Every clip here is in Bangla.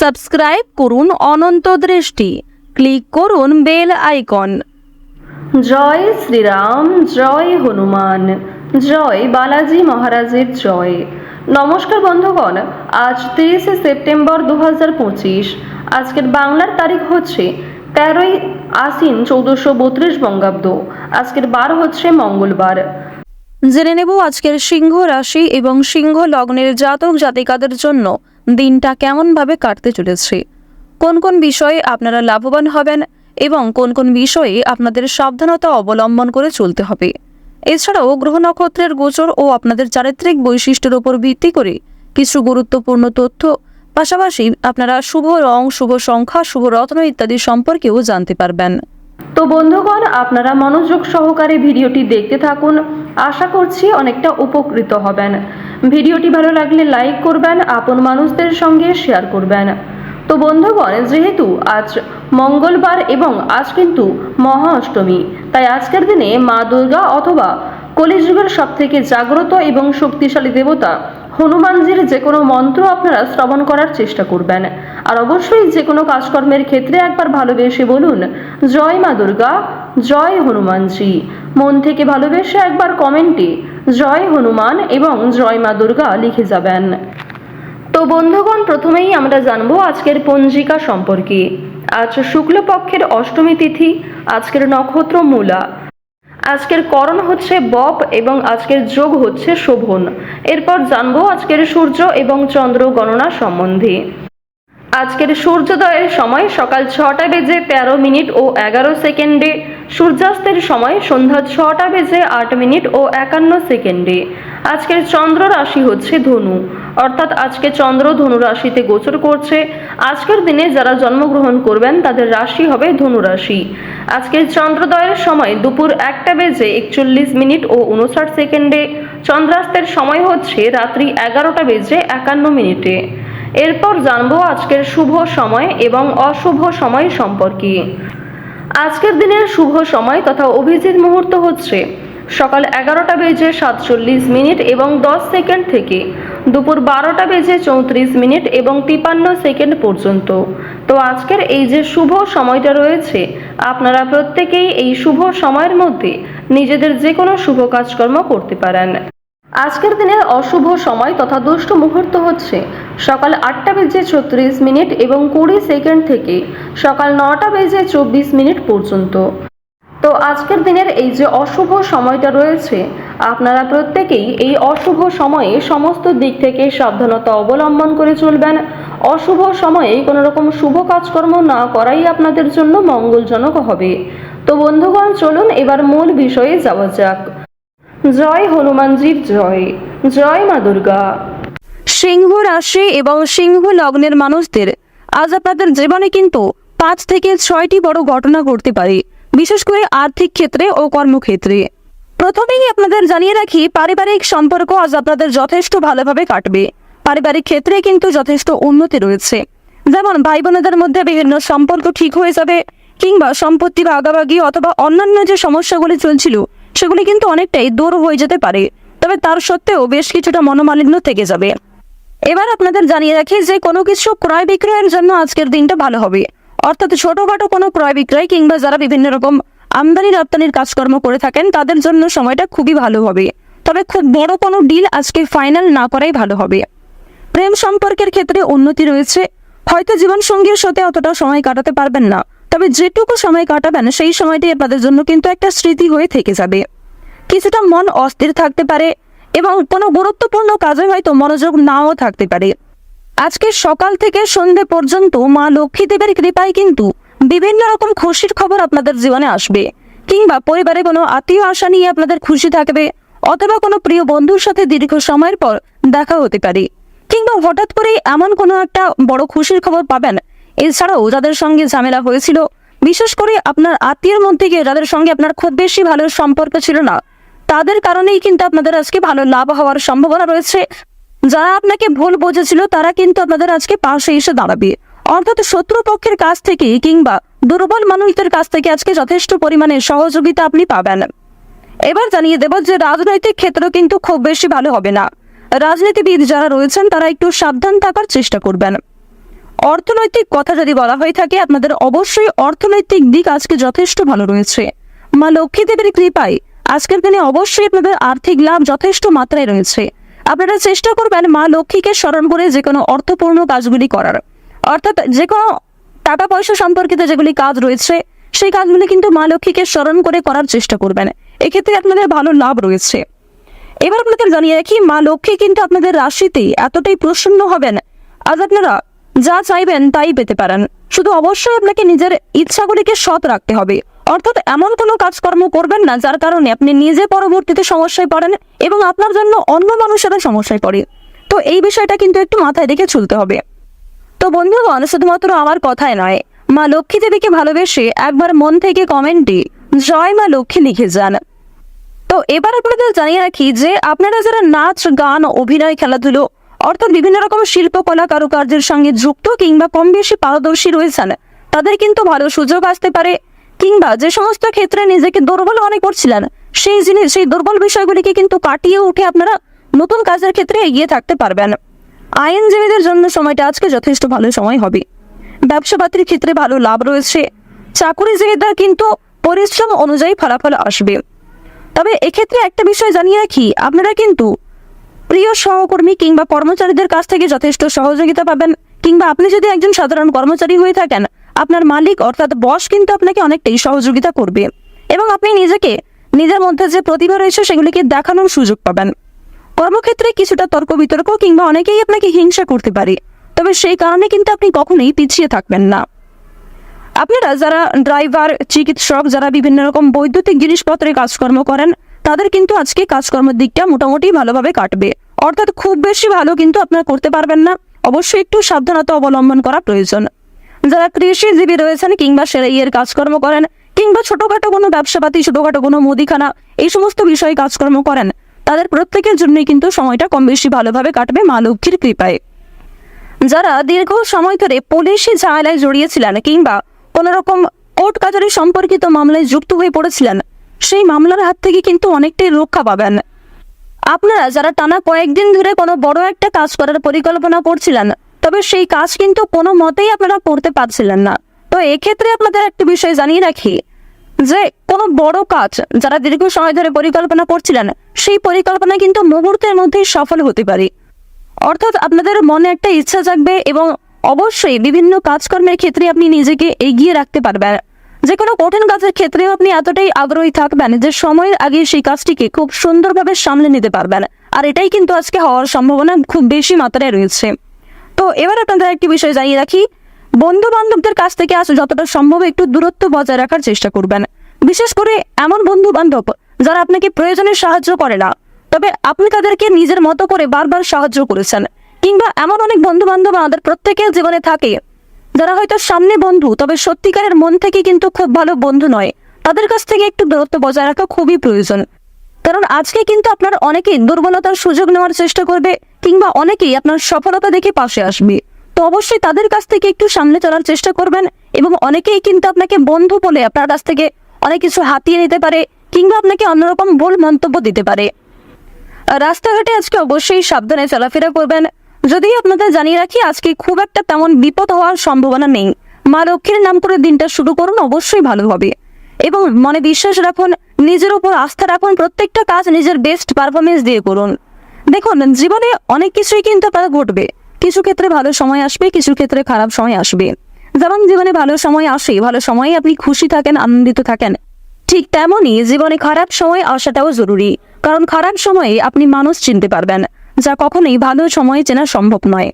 সাবস্ক্রাইব করুন অনন্ত দৃষ্টি। ক্লিক করুন বেল আইকন। জয় শ্রীরাম জয় হনুমান জয় বালাজি মহারাজের জয়। নমস্কার বন্ধুগণ আজ তিরিশে সেপ্টেম্বর দু হাজার পঁচিশ। আজকের বাংলার তারিখ হচ্ছে তেরোই আশ্বিন চৌদ্দশো বত্রিশ বঙ্গাব্দ। আজকের বার হচ্ছে মঙ্গলবার। জেনে নেব আজকের সিংহ রাশি এবং সিংহ লগ্নের জাতক জাতিকাদের জন্য দিনটা কেমনভাবে কাটতে চলেছে? কোন কোন বিষয়ে আপনারা লাভবান হবেন এবং কোন কোন বিষয়ে আপনাদের সাবধানতা অবলম্বন করে চলতে হবে? এছাড়াও গ্রহ নক্ষত্রের গোচর ও আপনাদের চারিত্রিক বৈশিষ্ট্যের উপর ভিত্তি করে কিছু গুরুত্বপূর্ণ তথ্য, পাশাপাশি আপনারা শুভ রং, শুভ সংখ্যা, শুভ রত্ন ইত্যাদি সম্পর্কেও জানতে পারবেন। তো বন্ধুগণ, আপনারা মনোযোগ সহকারে ভিডিওটি দেখতে থাকুন। আশা করছি অনেকটা উপকৃত হবেন। ভিডিওটি ভালো লাগলে লাইক করবেন, আপন মানুষদের সঙ্গে শেয়ার করবেন। তো বন্ধুগণ, যেহেতু আজ মঙ্গলবার এবং আজ কিন্তু মহা অষ্টমী তাই আজকের দিনে মা দুর্গা অথবা কলিযুগের সব থেকে জাগ্রত এবং শক্তিশালী দেবতা হনুমানজির যে কোনো মন্ত্র আপনারা শ্রবণ করার চেষ্টা করবেন। আর অবশ্যই যে কোনো কাজকর্মের ক্ষেত্রে একবার ভালোবেসে বলুন, জয় মা দুর্গা, জয় হনুমানজি। মন থেকে ভালোবেসে একবার কমেন্টে জয় হনুমান এবং জয় মা দুর্গা লিখে যাবেন। তো বন্ধুগণ, প্রথমেই আমরা জানব আজকের পঞ্জিকা সম্পর্কে। আজ শুক্লপক্ষের অষ্টমী তিথি, আজকের নক্ষত্র মূলা। আজকের করণ হচ্ছে বপ এবং আজকের যোগ হচ্ছে শোভন। এরপর জানব আজকের সূর্য এবং চন্দ্র গণনা সম্বন্ধে। আজকের সূর্যোদয়ের সময় সকাল ছটা বেজে তেরো মিনিট ও এগারো সেকেন্ডে সূর্যাস্তের সময় সন্ধ্যা ছটা বেজে আট মিনিট ও একান্ন সেকেন্ডে। আজকের চন্দ্র রাশি হচ্ছে ধনু। অর্থাৎ আজকে চন্দ্র ধনু রাশিতে গোচর করছে। আজকের দিনে যারা জন্মগ্রহণ করবেন, তাদের রাশি হবে ধনু রাশি। আজকের চন্দ্রোদয়ের সময় দুপুর একটা বেজে একচল্লিশ মিনিট ও উনষাট সেকেন্ডে। চন্দ্রাস্তের সময় হচ্ছে রাত্রি এগারোটা বেজে একান্ন মিনিটে। এরপর জানব আজকের শুভ সময় এবং অশুভ সময় সম্পর্কে। আজকের দিনের শুভ সময় তথা অভিজিৎ মুহূর্ত হচ্ছে সকাল এগারোটা বেজে সাতচল্লিশ মিনিট এবং দশ সেকেন্ড থেকে দুপুর বারোটা বেজে চৌত্রিশ মিনিট এবং তিপান্ন সেকেন্ড পর্যন্ত। তো আজকের এই যে শুভ সময়টা রয়েছে, আপনারা প্রত্যেকেই এই শুভ সময়ের মধ্যে নিজেদের যে কোনো শুভ কাজকর্ম করতে পারেন। আজকের দিনের অশুভ সময় তথা দুষ্ট মুহূর্ত হচ্ছে সকাল আটটা বেজে ছত্রিশ মিনিট এবং কুড়ি সেকেন্ড থেকে সকাল নটা বেজে চব্বিশ মিনিট পর্যন্ত। তো আজকের দিনের এই যে অশুভ সময়টা রয়েছে, আপনারা প্রত্যেকেই এই অশুভ সময়ে সমস্ত দিক থেকে সাবধানতা অবলম্বন করে চলবেন। অশুভ সময়ে কোনো রকম শুভ কাজকর্ম না করাই আপনাদের জন্য মঙ্গলজনক হবে। তো বন্ধুগণ, চলুন এবার মূল বিষয়ে যাওয়া যাক। জয় হনুমানজির জয়। জয় মা দুর্গা। সিংহ রাশি এবং সিংহ লগ্নের মানুষদের আজ আপনাদের জীবনে কিন্তু পাঁচ থেকে ছয়টি বড় ঘটনা ঘটতে পারে, বিশেষ করে আর্থিক ক্ষেত্রে ও কর্মক্ষেত্রে। প্রথমেই আপনাদের জানিয়ে রাখি, পারিবারিক সম্পর্ক আজ আপনাদের যথেষ্ট ভালোভাবে কাটবে। পারিবারিক ক্ষেত্রে কিন্তু যথেষ্ট উন্নতি রয়েছে। যেমন ভাই বোনেদের মধ্যে বিভিন্ন সম্পর্ক ঠিক হয়ে যাবে, কিংবা সম্পত্তি ভাগাভাগি অথবা অন্যান্য যে সমস্যাগুলি চলছিল সেগুলি কিন্তু অনেকটাই দূর হয়ে যেতে পারে। তবে তার সত্ত্বেও বেশ কিছুটা মনোমালিন্য থেকে যাবে। এবার আপনাদের জানিয়ে রাখি যে কোনো কিছু ক্রয় বিক্রয়ের জন্য আজকের দিনটা ভালো হবে। অর্থাৎ ছোটখাটো কোনো ক্রয় বিক্রয় কিংবা যারা বিভিন্ন রকম আমদানি রপ্তানির কাজকর্ম করে থাকেন, তাদের জন্য সময়টা খুবই ভালো হবে। তবে খুব বড় কোনো ডিল আজকে ফাইনাল না করাই ভালো হবে। প্রেম সম্পর্কের ক্ষেত্রে উন্নতি রয়েছে। হয়তো জীবনসঙ্গীর সাথে অতটা সময় কাটাতে পারবেন না। তবে যেটুকু সময় কাটাবেন, সেই সময়টি আপনাদের জন্য কিন্তু একটা স্মৃতি হয়ে থেকে যাবে। কিছুটা মন অস্থির থাকতে পারে এবং কোনো গুরুত্বপূর্ণ কাজে হয়তো মনোযোগ নাও থাকতে পারে। আজকে সকাল থেকে সন্ধে পর্যন্ত মা লক্ষ্মী দেবের কৃপায় কিন্তু বিভিন্ন রকম খুশির খবর আপনাদের জীবনে আসবে, কিংবা পরিবারে কোনো আত্মীয় আশা নিয়ে আপনাদের খুশি থাকবে, অথবা কোনো প্রিয় বন্ধুর সাথে দীর্ঘ সময়ের পর দেখা হতে পারে, কিংবা হঠাৎ করে এমন কোনো একটা বড় খুশির খবর পাবেন এছাড়াও যাদের সঙ্গে ঝামেলা হয়েছিল, বিশেষ করে আপনার আত্মীয়ের মধ্যে গিয়ে যাদের সঙ্গে আপনার খুব বেশি ভালো সম্পর্ক ছিল না, তাদের কারণেই কিন্তু আপনাদের আজকে ভালো লাভ হওয়ার সম্ভাবনা রয়েছে। যারা আপনাকে ভুল বুঝেছিল, তারা কিন্তু আপনাদের আজকে পাশে এসে দাঁড়াবে। অর্থাৎ শত্রুপক্ষের কাছ থেকে কিংবা দুর্বল মানুষদের কাছ থেকে আজকে যথেষ্ট পরিমাণে সহযোগিতা আপনি পাবেন। এবার জানিয়ে দেব যে রাজনৈতিক ক্ষেত্র কিন্তু খুব বেশি ভালো হবে না। রাজনীতিবিদ যারা রয়েছেন, তারা একটু সাবধান থাকার চেষ্টা করবেন। অর্থনৈতিক কথা যদি বলা হয়ে থাকে, আপনাদের অবশ্যই অর্থনৈতিক দিক আজকে যথেষ্ট ভালো রয়েছে। মা লক্ষ্মী দেবীর কৃপায় আজকের দিনে অবশ্যই আপনাদের আর্থিক লাভ যথেষ্ট মাত্রায় রয়েছে। আপনারা চেষ্টা করবেন মা লক্ষ্মীকে স্মরণ করে যে কোনো অর্থপূর্ণ কাজগুলি করার। অর্থাৎ যে কোনো টাকা পয়সা সম্পর্কিত যেগুলি কাজ রয়েছে, সেই কাজগুলি কিন্তু মা লক্ষ্মীকে স্মরণ করে করার চেষ্টা করবেন। এক্ষেত্রে আপনাদের ভালো লাভ রয়েছে। এবার আপনাদের জানিয়ে রাখি, মা লক্ষ্মী কিন্তু আপনাদের রাশিতে এতটাই প্রসন্ন হবেন। আজ আপনারা যা চাইবেন তাই পেতে পারেন। শুধু অবশ্যই আপনাকে নিজের ইচ্ছাগুলিকে সৎ রাখতে হবে। অর্থাৎ এমন কোনো কাজকর্ম করবেন না যার কারণে আপনি নিজে পরবর্তীতে সমস্যায় পড়েন এবং আপনার জন্য অন্য মানুষেরা সমস্যায় পড়ে। তো এই বিষয়টা কিন্তু একটু মাথায় রেখে চলতে হবে। তো বন্ধুগণ, শুধুমাত্র আমার কথায় নয়, মা লক্ষ্মী দেবীকে ভালোবেসে একবার মন থেকে কমেন্টে জয় মা লক্ষ্মী লিখে যান। তো এবার আপনাদের জানিয়ে রাখি যে, আপনারা যারা নাচ, গান, অভিনয়, খেলাধুলো অর্থাৎ বিভিন্ন রকম শিল্পকলা কারুকার্যের সঙ্গে যুক্ত কিংবা কম বেশি পারদর্শী রয়েছেন। তাদের কিন্তু ভালো সুযোগ আসতে পারে। কিংবা যে সমস্ত ক্ষেত্রে নিজেকে দুর্বল মনে করছিলেন, সেই জিনিস, সেই দুর্বল বিষয়গুলিকে কিন্তু কাটিয়ে উঠে আপনারা নতুন কাজের ক্ষেত্রে এগিয়ে থাকতে পারবেন। আইনজীবীদের জন্য সময়টা আজকে যথেষ্ট ভালো সময় হবে। ব্যবসাপাতির ক্ষেত্রে ভালো লাভ রয়েছে। চাকুরিজীবীদের কিন্তু পরিশ্রম অনুযায়ী ফলাফল আসবে। তবে এক্ষেত্রে একটা বিষয় জানিয়ে রাখি, আপনারা কিন্তু প্রিয় সহকর্মী কিংবা কর্মচারীদের কাছ থেকে যথেষ্ট সহযোগিতা পাবেন। কিংবা আপনি যদি একজন সাধারণ কর্মচারী হয়ে থাকেন, আপনার মালিক অর্থাৎ বস কিন্তু আপনাকে অনেকটাই সহযোগিতা করবে। এবং আপনি নিজেকে, নিজের মধ্যে যে প্রতিভা রয়েছে সেগুলিকে দেখানোর সুযোগ পাবেন। কর্মক্ষেত্রে কিছুটা তর্ক বিতর্ক কিংবা অনেকেই আপনাকে হিংসা করতে পারে। তবে সেই কারণে কিন্তু আপনি কখনোই পিছিয়ে থাকবেন না। আপনারা যারা ড্রাইভার, চিকিৎসক, যারা বিভিন্ন রকম বৈদ্যুতিক জিনিসপত্রে কাজকর্ম করেন তাদের কিন্তু আজকে কাজকর্মের দিকটা মোটামুটি ভালোভাবে কাটবে। অর্থাৎ খুব বেশি ভালো কিন্তু আপনারা করতে পারবেন না। অবশ্যই একটু সাবধানতা অবলম্বন করা প্রয়োজন। যারা কৃষিজীবী রয়েছেন কিংবা সেরাইয়ের কাজকর্ম করেন, কিংবা ছোটখাটো কোনো ব্যবসাপাতি, ছোটখাটো কোনো মুদিখানা, এই সমস্ত বিষয়ে কাজকর্ম করেন, তাদের প্রত্যেকের জন্যই কিন্তু সময়টা কম বেশি ভালোভাবে কাটবে মা লক্ষ্মীর কৃপায়। যারা দীর্ঘ সময় ধরে পুলিশি ঝামেলায় জড়িয়েছিলেন কিংবা কোনো রকম কোর্ট কাচারি সম্পর্কিত মামলায় যুক্ত হয়ে পড়েছিলেন সেই মামলার হাত থেকে কিন্তু অনেকটাই রক্ষা পাবেন। আপনারা যারা টানা কয়েকদিন ধরে কোনো বড় একটা কাজ করার পরিকল্পনা করছিলেন, তবে সেই কাজ কিন্তু কোনো মতেই আপনারা করতে পারছিলেন না। তো এক্ষেত্রে আপনাদের একটা বিষয় জানিয়ে রাখি, যে কোনো বড় কাজ যারা দীর্ঘ সময় ধরে পরিকল্পনা করছিলেন, সেই পরিকল্পনা কিন্তু মুহূর্তের মধ্যেই সফল হতে পারে। অর্থাৎ আপনাদের মনে একটা ইচ্ছা জাগবে এবং অবশ্যই বিভিন্ন কাজকর্মের ক্ষেত্রে আপনি নিজেকে এগিয়ে রাখতে পারবেন। যে কোনো কঠিন কাজের ক্ষেত্রেও আপনি এতটাই আগ্রহী থাকবেন যে সময়ের আগে সেই কাজটিকে খুব সুন্দরভাবে সামলে নিতে পারবেন। আর এটাই কিন্তু আজকে হওয়ার সম্ভাবনা খুব বেশি মাত্রায় রয়েছে। তো এবার আপনাদের একটি বিষয় জানিয়ে রাখি। বন্ধু বান্ধবদের কাছ থেকে আজ যতটা সম্ভব একটু দূরত্ব বজায় রাখার চেষ্টা করবেন। বিশেষ করে এমন বন্ধু বান্ধব যারা আপনাকে প্রয়োজনে সাহায্য করে না, তবে আপনি তাদেরকে নিজের মতো করে বারবার সাহায্য করেছেন। কিংবা এমন অনেক বন্ধু বান্ধব আমাদের প্রত্যেকের জীবনে থাকে যারা হয়তো সামনে বন্ধু, তবে সত্যিকারের মন থেকে কিন্তু খুব ভালো বন্ধু নয়। তাদের কাছ থেকে একটু দূরত্ব বজায় রাখা খুবই প্রয়োজন। কারণ আজকে কিন্তু আপনার অনেকেই দুর্বলতার সুযোগ নেওয়ার চেষ্টা করবে, কিংবা অনেকেই আপনার সফলতা দেখে পাশে আসবে। তো অবশ্যই তাদের কাছ থেকে একটু সামনে চলার চেষ্টা করবেন, এবং অনেকেই কিন্তু আপনাকে বন্ধু বলে আপনার কাছ থেকে অনেক কিছু হাতিয়ে নিতে পারে, কিংবা আপনাকে অন্যরকম ভুল মন্তব্য দিতে পারে। রাস্তাঘাটে আজকে অবশ্যই সাবধানে চলাফেরা করবেন। যদিও আপনাদের জানিয়ে রাখি, আজকে খুব একটা তেমন বিপদ হওয়ার সম্ভাবনা নেই। মা লক্ষ্মীর নাম করে দিনটা শুরু করুন, অবশ্যই ভালো হবে। এবং মনে বিশ্বাস রাখুন, নিজের উপর আস্থা রাখুন, প্রত্যেকটা কাজ নিজের বেস্ট পারফরমেন্স দিয়ে করুন। দেখুন, জীবনে অনেক কিছুই কিন্তু আপনার ঘটবে। কিছু ক্ষেত্রে ভালো সময় আসবে, কিছু ক্ষেত্রে খারাপ সময় আসবে। যেমন জীবনে ভালো সময় আসে, ভালো সময়ে আপনি খুশি থাকেন, আনন্দিত থাকেন। ঠিক তেমনই জীবনে খারাপ সময় আসাটাও জরুরি। কারণ খারাপ সময়ে আপনি মানুষ চিনতে পারবেন। যা কখনোই ভালো সময়ে চেনা সম্ভব নয়।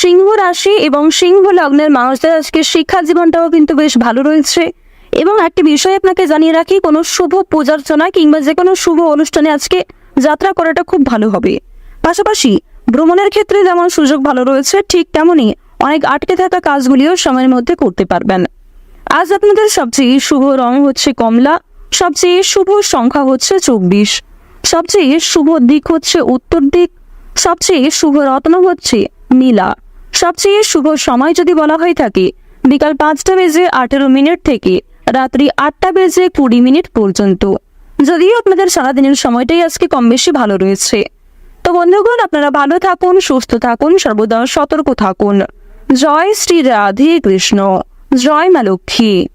সিংহ রাশি এবং সিংহ লগ্নের মানুষদের আজকে শিক্ষা জীবনটাও কিন্তু বেশ ভালো রয়েছে এবং একটি বিষয় আপনাকে জানিয়ে রাখি, কোনো শুভ পূজার্চনা কিংবা যে কোনো শুভ অনুষ্ঠানে আজকে যাত্রা করাটা খুব ভালো হবে। পাশাপাশি ভ্রমণের ক্ষেত্রে যেমন সুযোগ ভালো রয়েছে, ঠিক তেমনই অনেক আটকে থাকা কাজগুলিও সময়ের মধ্যে করতে পারবেন। আজ আপনাদের সবচেয়ে শুভ রং হচ্ছে কমলা, সবচেয়ে শুভ সংখ্যা হচ্ছে চব্বিশ। সবচেয়ে শুভ দিক হচ্ছে উত্তর দিক, সবচেয়ে শুভ রত্ন হচ্ছে নীলা। সবচেয়ে শুভ সময় যদি বলা হয়ে থাকে, বিকাল পাঁচটা বেজে আঠেরো মিনিট থেকে রাত্রি আটটা বেজে কুড়ি মিনিট পর্যন্ত। যদিও আপনাদের সারাদিনের সময়টাই আজকে কম বেশি ভালো রয়েছে। তো বন্ধুগণ, আপনারা ভালো থাকুন, সুস্থ থাকুন, সর্বদা সতর্ক থাকুন। জয় শ্রী রাধে কৃষ্ণ, জয় মা লক্ষ্মী।